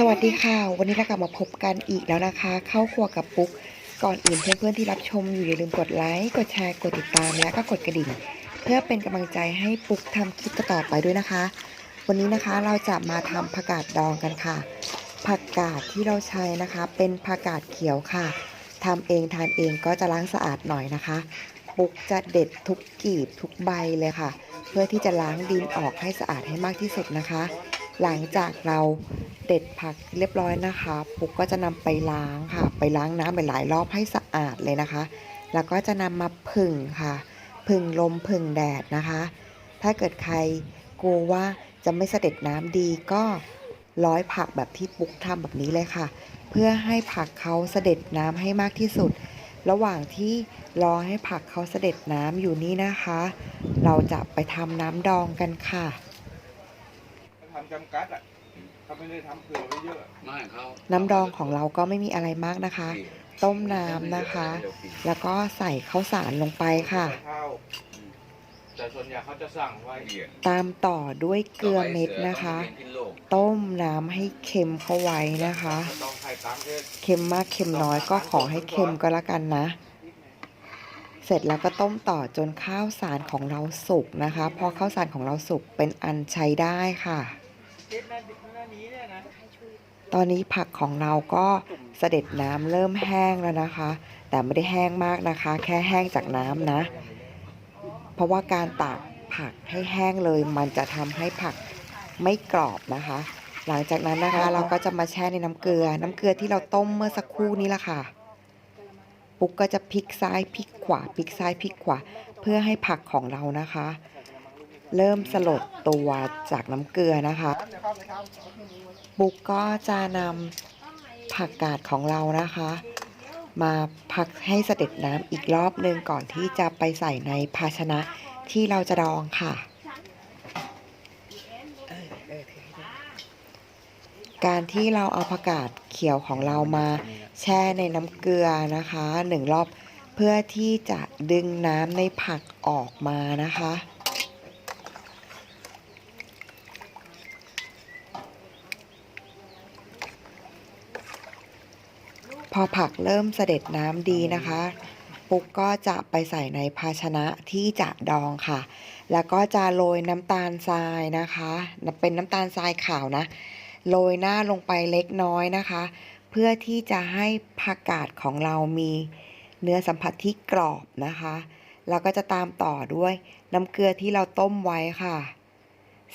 สวัสดีค่ะ วันนี้เรากลับมาพบกันอีกแล้วนะคะ เข้าครัวกับปุ๊ก ก่อนอื่นเพื่อนๆที่รับชมอยู่อย่าลืมกดไลค์ กดแชร์ กดติดตาม และก็กดกระดิ่ง เพื่อเป็นกำลังใจให้ปุ๊กทำคลิปต่อไปด้วยนะคะ วันนี้นะคะเราจะมาทำผักกาดดองกันค่ะ ผักกาดที่เราใช้นะคะ เป็นผักกาดเขียวค่ะทำเองทานเองก็จะล้างสะอาดหน่อยนะคะ ปุ๊กจะเด็ดทุกกีบทุกใบเลยค่ะ เพื่อที่จะล้างดินออกให้สะอาดให้มากที่สุดนะคะ หลังจากเราเด็ดผักเรียบร้อยนะคะ ปุ๊กก็จะนำไปล้างค่ะ ไปล้างน้ำไปหลายรอบให้สะอาดเลยนะคะ แล้วก็จะนำมาผึ่งค่ะ ผึ่งลมผึ่งแดดนะคะ ถ้าเกิดใครกลัวว่าจะไม่เสด็จน้ำดีก็ร้อยผักแบบที่ปุ๊กทำแบบนี้เลยค่ะ เพื่อให้ผักเขาเสด็จน้ำให้มากที่สุด ระหว่างที่รอให้ผักเขาเสด็จน้ำอยู่นี่นะคะ เราจะไปทำน้ำดองกันค่ะ จำกัดอะเขาไม่ได้ทำเผื่อไว้เยอะไม่เขาน้ำดองของเราก็ไม่มีอะไรมากนะคะ ต้มน้ำนะคะ แล้วก็ใส่ข้าวสารลงไปค่ะใส่ข้าวแต่ส่วนใหญ่เขาจะสั่งไว้ตามต่อด้วยเกลือเม็ดนะคะ ต้มน้ำให้เค็มเข้าไว้นะคะ ต้องใส่ตามเทศเค็มมากเค็มน้อยก็ขอให้เค็มก็แล้วกันนะ เสร็จแล้วก็ต้มต่อจนข้าวสารของเราสุกนะคะ พอข้าวสารของเราสุกเป็นอันใช้ได้ค่ะ ตอนนี้ผักของเราก็เสด็จน้ำเริ่มแห้งแล้วนะคะ แต่ไม่ได้แห้งมากนะคะ แค่แห้งจากน้ำนะ เพราะว่าการตากผักให้แห้งเลย มันจะทำให้ผักไม่กรอบนะคะ หลังจากนั้นนะคะเราก็จะมาแช่ในน้ำเกลือ น้ำเกลือที่เราต้มเมื่อสักครู่นี้ละค่ะปุ๊กก็จะพลิกซ้ายพลิกขวาพลิกซ้ายพลิกขวาเพื่อให้ผักของเรานะคะ เริ่มสลดตัวจากน้ำเกลือนะคะปุ๊กก็จะนำผักกาดของเรานะคะ มาพักให้เสด็จน้ำอีกรอบหนึ่งก่อนที่จะไปใส่ในภาชนะที่เราจะดองค่ะ การที่เราเอาผักกาดเขียวของเรามาแช่ในน้ำเกลือนะคะหนึ่งรอบเพื่อที่จะดึงน้ำในผักออกมานะคะ อผักเริ่มเสด็จน้ำดีนะคะ ปุ๊กก็จะไปใส่ในภาชนะที่จะดองค่ะ แล้วก็จะโรยน้ำตาลทรายนะคะ เป็นน้ำตาลทรายขาวนะ โรยหน้าลงไปเล็กน้อยนะคะ เพื่อที่จะให้ผักกาดของเรามีเนื้อสัมผัสที่กรอบนะคะ แล้วก็จะตามต่อด้วยน้ำเกลือที่เราต้มไว้ค่ะ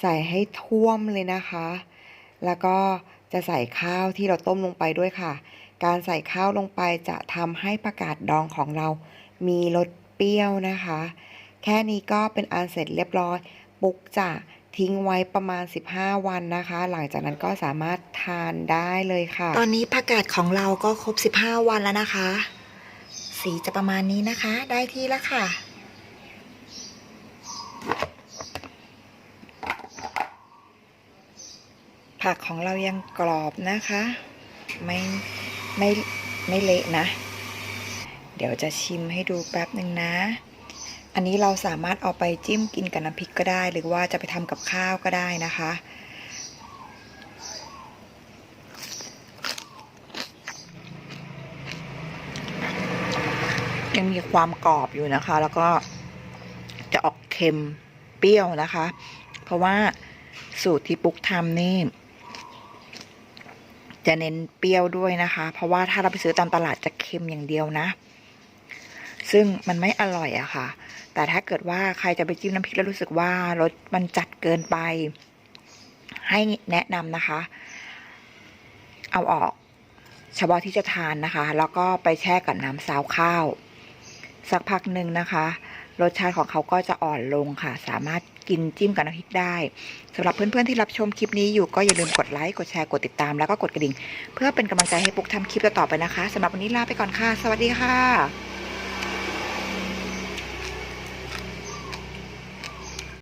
ใส่ให้ท่วมเลยนะคะ แล้วก็จะใส่ข้าวที่เราต้มลงไปด้วยค่ะ การใส่ข้าวลงไปจะทำให้ผักกาดดองของเรา มีรสเปรี้ยวนะคะ แค่นี้ก็เป็นอันเสร็จเรียบร้อย ปุกจะทิ้งไว้ประมาณ 15 วันนะคะ หลังจากนั้นก็สามารถทานได้เลยค่ะ ตอนนี้ผักกาดของเราก็ครบ 15 วันแล้วนะคะ สีจะประมาณนี้นะคะ ได้ที่แล้วค่ะ ผักของเรายังกรอบนะคะ ไม่ ไม่ไม่เละนะ เดี๋ยวจะชิมให้ดูแป๊บหนึ่งนะ อันนี้เราสามารถเอาไปจิ้มกินกับน้ำพริกก็ได้ หรือว่าจะไปทำกับข้าวก็ได้นะคะ ยังมีความกรอบอยู่นะคะ แล้วก็จะออกเค็มเปรี้ยวนะคะ เพราะว่าสูตรที่ปุ๊กทำนี่ จะเน้นเปรี้ยวด้วยนะคะ เพราะว่าถ้าเราไปซื้อตามตลาดจะเค็มอย่างเดียวนะ ซึ่งมันไม่อร่อยอะค่ะ แต่ถ้าเกิดว่าใครจะไปจิ้มน้ำพริกแล้วรู้สึกว่ารสมันจัดเกินไป ให้แนะนำนะคะ เอาออกเฉพาะที่จะทานนะคะ แล้วก็ไปแช่กับน้ำซาวข้าว สักพักหนึ่งนะคะ รสชาติของเขาก็จะอ่อนลงค่ะ สามารถกินจิ้มกับน้ำพริกได้สำหรับเพื่อนๆที่รับชมคลิปนี้อยู่ก็อย่าลืมกดไลค์กดแชร์กดติดตามแล้วก็กดกระดิ่ง เพื่อเป็นกำลังใจให้ปุ๊กทำคลิปต่อๆไปนะคะสำหรับวันนี้ลาไปก่อนค่ะ สวัสดีค่ะ